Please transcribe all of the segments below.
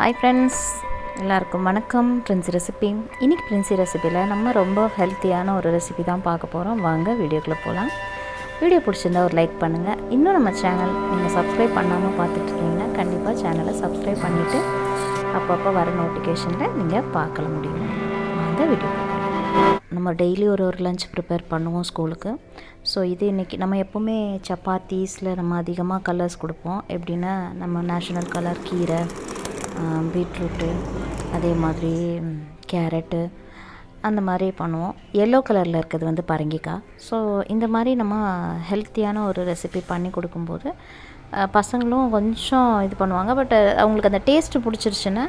Hi friends எல்லாருக்கும் வணக்கம். Princy recipe இன்றைக்கி பிரின்சி ரெசிப்பியில் நம்ம ரொம்ப ஹெல்த்தியான ஒரு ரெசிபி தான் பார்க்க போகிறோம் வாங்க வீடியோக்குள்ளே போகலாம் வீடியோ பிடிச்சிருந்தா ஒரு லைக் பண்ணுங்கள் இன்னும் நம்ம சேனல் நீங்கள் சப்ஸ்கிரைப் பண்ணாமல் பார்த்துட்ருக்கீங்கன்னா கண்டிப்பாக சேனலை சப்ஸ்கிரைப் பண்ணிவிட்டு அப்பப்போ வர நோட்டிஃபிகேஷனில் நீங்கள் பார்க்கல முடியும். வாங்க வீடியோ நம்ம டெய்லி ஒரு ஒரு லஞ்ச் ப்ரிப்பேர் பண்ணுவோம் ஸ்கூலுக்கு ஸோ இது இன்றைக்கி நம்ம எப்போவுமே சப்பாத்தீஸில் நம்ம அதிகமாக கலர்ஸ் கொடுப்போம். எப்படின்னா நம்ம நேஷ்னல் கலர் கீரை பீட்ரூட்டு அதே மாதிரி கேரட்டு அந்த மாதிரி பண்ணுவோம். எல்லோ கலரில் இருக்கிறது வந்து பரங்கிக்காய். ஸோ இந்த மாதிரி நம்ம ஹெல்த்தியான ஒரு ரெசிபி பண்ணி கொடுக்கும்போது பசங்களும் கொஞ்சம் இது பண்ணுவாங்க. பட் அவங்களுக்கு அந்த டேஸ்ட்டு பிடிச்சிருச்சுன்னா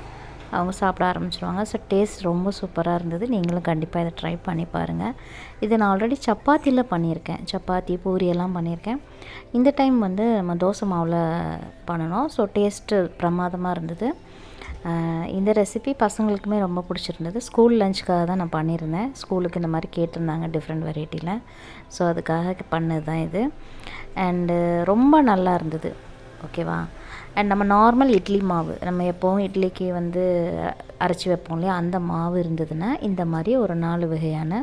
அவங்க சாப்பிட ஆரம்பிச்சிருவாங்க. ஸோ டேஸ்ட் ரொம்ப சூப்பராக இருந்தது. நீங்களும் கண்டிப்பாக இதை ட்ரை பண்ணி பாருங்கள் இதை நான் ஆல்ரெடி சப்பாத்தியில் பண்ணியிருக்கேன். சப்பாத்தி பூரி எல்லாம் பண்ணியிருக்கேன். இந்த டைம் வந்து நம்ம தோசை மாவில் பண்ணணும். ஸோ டேஸ்ட்டு பிரமாதமாக இருந்தது. இந்த ரெசிபி பசங்களுக்குமே ரொம்ப பிடிச்சிருந்தது. ஸ்கூல் லஞ்சுக்காக தான் நான் பண்ணியிருந்தேன். ஸ்கூலுக்கு இந்த மாதிரி கேட்டிருந்தாங்க டிஃப்ரெண்ட் வெரைட்டியில் ஸோ அதுக்காக பண்ணது தான் இது. அண்டு ரொம்ப நல்லா இருந்தது. ஓகேவா அண்ட் நம்ம நார்மல் இட்லி மாவு நம்ம எப்போவும் இட்லிக்கு வந்து அரைச்சி வைப்போம் இல்லையா? அந்த மாவு இருந்ததுன்னா இந்த மாதிரி ஒரு நாலு வகையான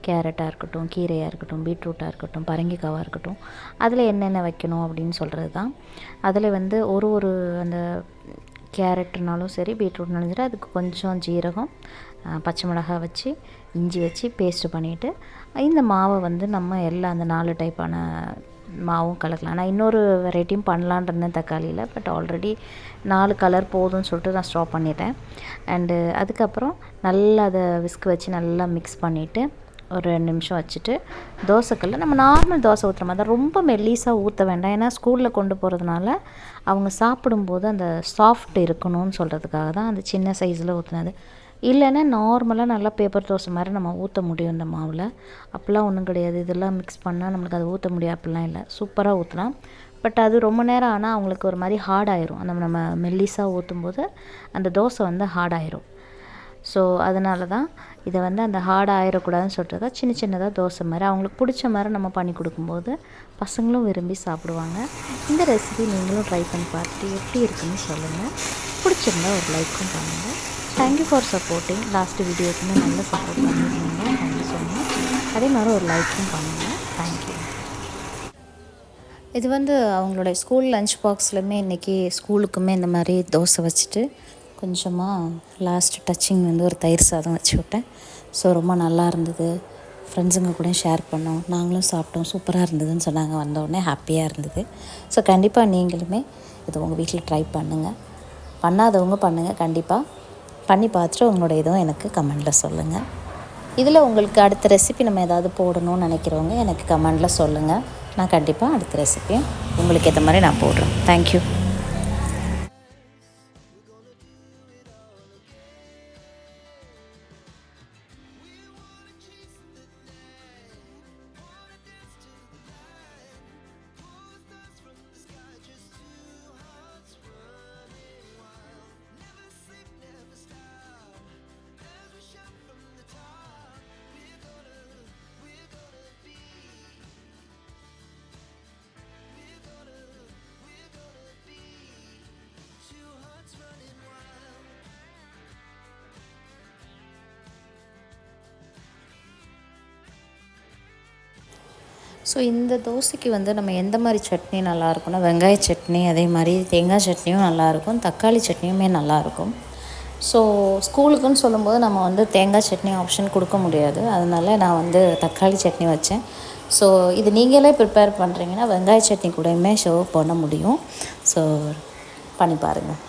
கேரட்டாக இருக்கட்டும் கீரையாக இருக்கட்டும் பீட்ரூட்டாக இருக்கட்டும் பரங்கிக்காவாக இருக்கட்டும் அதில் என்னென்ன வைக்கணும் அப்படின்னு சொல்கிறது தான் அதில் வந்து ஒரு ஒரு அந்த கேரட்னாலும் சரி பீட்ரூட்னாலும் சரி அதுக்கு கொஞ்சம் ஜீரகம் பச்சை மிளகாய் வச்சு இஞ்சி வச்சு பேஸ்ட்டு பண்ணிவிட்டு இந்த மாவை வந்து நம்ம எல்லா அந்த நாலு டைப்பான மாவும் கலக்கலாம். நான் இன்னொரு வெரைட்டியும் பண்ணலான் இருந்தேன் தக்காளியில் பட் ஆல்ரெடி நாலு கலர் போதும்னு சொல்லிட்டு நான் ஸ்டாப் பண்ணிட்டேன். அண்டு அதுக்கப்புறம் நல்லா அதை விஸ்க் வச்சு நல்லா மிக்ஸ் பண்ணிவிட்டு ஒரு ரெண்டு நிமிஷம் வச்சுட்டு தோசைக்கல்ல நம்ம நார்மல் தோசை ஊற்றுற மாதிரி தான் ரொம்ப மெல்லீஸாக ஊற்ற வேண்டாம். ஏன்னா ஸ்கூலில் கொண்டு போகிறதுனால அவங்க சாப்பிடும்போது அந்த சாஃப்ட் இருக்கணும்னு சொல்கிறதுக்காக தான் அந்த சின்ன சைஸில் ஊற்றுனது இல்லைன்னா நார்மலாக நல்லா பேப்பர் தோசை மாதிரி நம்ம ஊற்ற முடியும் இந்த மாவில். அப்போல்லாம் ஒன்றும் கிடையாது. இதெல்லாம் மிக்ஸ் பண்ணால் நம்மளுக்கு அதை ஊற்ற முடியாது அப்படிலாம் இல்லை. சூப்பராக ஊற்றலாம் பட் அது ரொம்ப நேரம் ஆனால் அவங்களுக்கு ஒரு மாதிரி ஹார்ட் ஆயிரும். அந்த நம்ம மெல்லிஸாக ஊற்றும் போது அந்த தோசை வந்து ஹார்ட் ஆயிரும். ஸோ அதனால தான் இதை வந்து அந்த ஹார்ட் ஆயிடக்கூடாதுன்னு சொல்லிட்டு தான் சின்ன சின்னதாக தோசை மாதிரி அவங்களுக்கு பிடிச்ச மாதிரி நம்ம பண்ணி கொடுக்கும்போது பசங்களும் விரும்பி சாப்பிடுவாங்க. இந்த ரெசிபி நீங்களும் ட்ரை பண்ணி பார்த்துட்டு எப்படி இருக்குன்னு சொல்லுங்கள் பிடிச்சிருந்தா ஒரு லைக்கும் பண்ணுங்கள் thank you for supporting last வீடியோக்குமே நல்ல சப்போர்ட் பண்ணியிருந்தீங்க. தேங்க்யூ ஸோ மச் அதே மாதிரி ஒரு லைக்கும் பண்ணுங்கள் தேங்க்யூ இது வந்து அவங்களோட ஸ்கூல் லஞ்ச் பாக்ஸ்லையுமே இன்றைக்கி ஸ்கூலுக்குமே இந்த மாதிரி தோசை வச்சுட்டு கொஞ்சமாக லாஸ்ட் டச்சிங் வந்து ஒரு தயிர் சாதம் வச்சு விட்டேன். ஸோ ரொம்ப நல்லா இருந்தது. ஃப்ரெண்ட்ஸுங்க கூட ஷேர் பண்ணோம். நாங்களும் சாப்பிட்டோம். சூப்பராக இருந்ததுன்னு சொன்னாங்க. வந்தோடனே ஹாப்பியாக இருந்தது. ஸோ கண்டிப்பாக நீங்களுமே இது உங்கள் வீட்டில் ட்ரை பண்ணுங்கள் பண்ணாதவங்க பண்ணுங்கள் கண்டிப்பாக பண்ணி பார்த்துட்டு உங்களோட இதுவும் எனக்கு கமெண்டில் சொல்லுங்கள் இதில் உங்களுக்கு அடுத்த ரெசிபி நம்ம ஏதாவது போடணும்னு நினைக்கிறவங்க எனக்கு கமெண்டில் சொல்லுங்கள் நான் கண்டிப்பாக அடுத்த ரெசிபியும் உங்களுக்கு ஏற்ற மாதிரி நான் போடுறேன். தேங்க்யூ ஸோ இந்த தோசைக்கு வந்து நம்ம எந்த மாதிரி சட்னி நல்லாயிருக்கும்னா வெங்காய சட்னி அதே மாதிரி தேங்காய் சட்னியும் நல்லாயிருக்கும் தக்காளி சட்னியுமே நல்லாயிருக்கும். ஸோ ஸ்கூலுக்குன்னு சொல்லும்போது நம்ம வந்து தேங்காய் சட்னி ஆப்ஷன் கொடுக்க முடியாது. அதனால் நான் வந்து தக்காளி சட்னி வச்சேன். ஸோ இது நீங்களே ப்ரிப்பேர் பண்ணுறீங்கன்னா வெங்காய சட்னி கூடயுமே ஷோ பண்ண முடியும். ஸோ பண்ணி பாருங்கள்